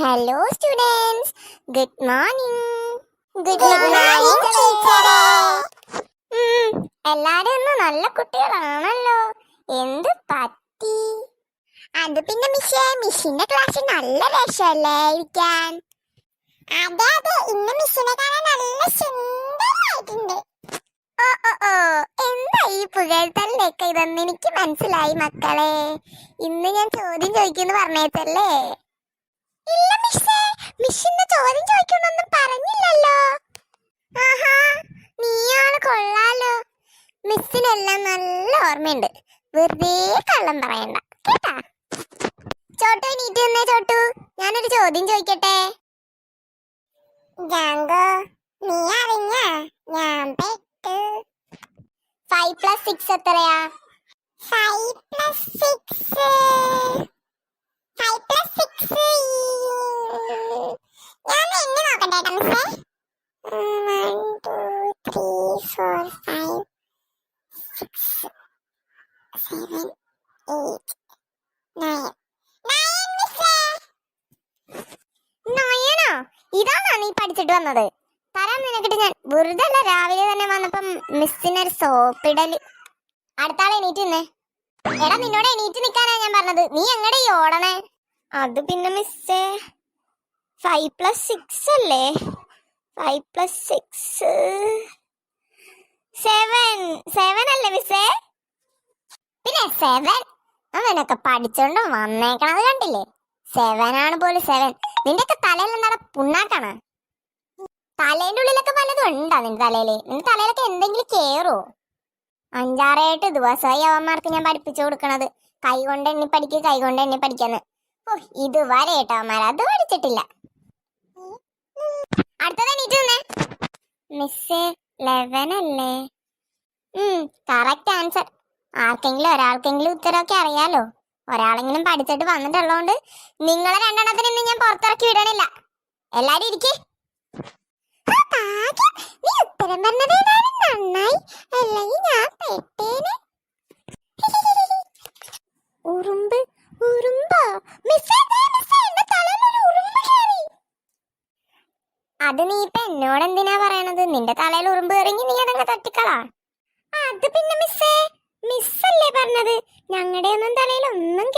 Hello students good morning good morning ടീച്ചറേ. എല്ലാരും ഇന്ന് നല്ല കുട്ടികളാണല്ലോ. എന്ത് പറ്റി? അത് പിന്നെ മിസ്സേ മിസ്സിന്റെ ക്ലാസ് നല്ല രസമല്ലേ ഇരിക്കാൻ അതെ അതെ. ഇന്ന് മിസ്സിനെ കാണാൻ നല്ല സുന്ദരമായിട്ടുണ്ട് ഓ ഓ ഓ. എന്താ ഈ പുകഴ്ത്തലിന്റെയൊക്കെ ഇതെന്ന് എനിക്ക് മനസ്സിലായി മക്കളെ. ഇന്ന് ഞാൻ ചോദ്യം ചോദിക്കുന്നു പറഞ്ഞേച്ചല്ലേ? ഇല്ല മിസ്സേ മിസ്സിന്റെ ചോദ്യം ചോദിക്കണമെന്നും പറഞ്ഞില്ലല്ലോ. ആഹാ നീയാണ് കൊള്ളാലോ. മിസ്സിനെല്ലാം നല്ല ഓർമ്മയുണ്ട്. വെറുതെ കള്ളം പറയണ്ട. കേട്ടാ? ചോട്ടു നീറ്റ് നിന്നേ ചോട്ടു. ഞാനൊരു ചോദ്യം ചോദിക്കട്ടെ? ജാങ്കോ നീ അറിഞ്ഞ? ഞാൻ പെട്ടു. ഫൈവ് പ്ലസ് സിക്സ് എത്രയാ? Five plus six five plus six ഞാൻ എണ്ണി നോക്കട്ടെ One, two, three, four, five, six, seven, eight, nine. Nine, miss. നയനോ? ഇതാണോ നീ പഠിച്ചിട്ട് വന്നത്? തരാൻ നിനക്കിട്ട് ഞാൻ. വെറുതെ അല്ല രാവിലെ തന്നെ വന്നപ്പം മിസ്സിനൊരു സോപ്പിടൽ. അടുത്ത ആളെ എണീറ്റ് നിന്നേ. എടാ നിന്നോട് എണീറ്റ് നിൽക്കാനാ ഞാൻ പറഞ്ഞത്. നീ എങ്ങടെ ഈ ഓടണേ? അത് പിന്നെ മിസ്സേ. ഫൈവ് പ്ലസ് സിക്സ് അല്ലേ? Five plus six seven seven അല്ലേ മിസ്സേ പിന്നെ സെവൻ അവനൊക്കെ പഠിച്ചോണ്ട് വന്നേക്കണത് കണ്ടില്ലേ? സെവൻ ആണ് പോലും സെവൻ നിന്റെ ഒക്കെ തലയിൽ എന്താണ് പുണ്ണാക്കാണ് തലേന്റെ ഉള്ളിലൊക്കെ പലതും ഉണ്ടോ നിന്റെ തലയിൽ? നിന്റെ തലയിലൊക്കെ എന്തെങ്കിലും കേറോ? അഞ്ചാറേട്ട് ദിവസമായി അവന്മാർക്ക് ഞാൻ പഠിപ്പിച്ചു കൊടുക്കണത്. കൈ കൊണ്ട് എണ്ണി പഠിക്കുക കൈ കൊണ്ട് എണ്ണി പഠിക്കാന്ന് ഓ ഇതുവരെ കേട്ടോ അവന്മാർ അത് പഠിച്ചിട്ടില്ല. അല്ലേ? ആൻസർ ആർക്കെങ്കിലും ഒരാൾക്കെങ്കിലും ഉത്തരമൊക്കെ അറിയാലോ. ഒരാളെങ്കിലും പഠിച്ചിട്ട് വന്നിട്ടുള്ളതുകൊണ്ട് നിങ്ങളെ രണ്ടെണ്ണത്തിന് ഇന്ന് ഞാൻ പുറത്തിറക്കി വിടണില്ല. എല്ലാരും ഇരിക്കേ. നീ ഉത്തരം പറഞ്ഞതേതായാലും നന്നായി. അല്ലെങ്കിൽ ഞാൻ പെട്ടേനെ ഉറുമ്പ് ഉറുമ്പോ മിസ്സേ, ദേ മിസ്സേ, എന്റെ തലയിലൊരു ഉറുമ്പ് കേറി. അത് നീ ഇപ്പൊ എന്നോട് എന്തിനാ പറയണത്? നിന്റെ തലയിൽ ഉറുമ്പ് കയറിങ്ങി നീ അതങ്ങ് തട്ടിക്കളാ. അത് പിന്നെ മിസ്സേ മിസ്സല്ലേ പറഞ്ഞത്? ഞങ്ങളുടെ ഒന്നും തലയിൽ ഒന്നും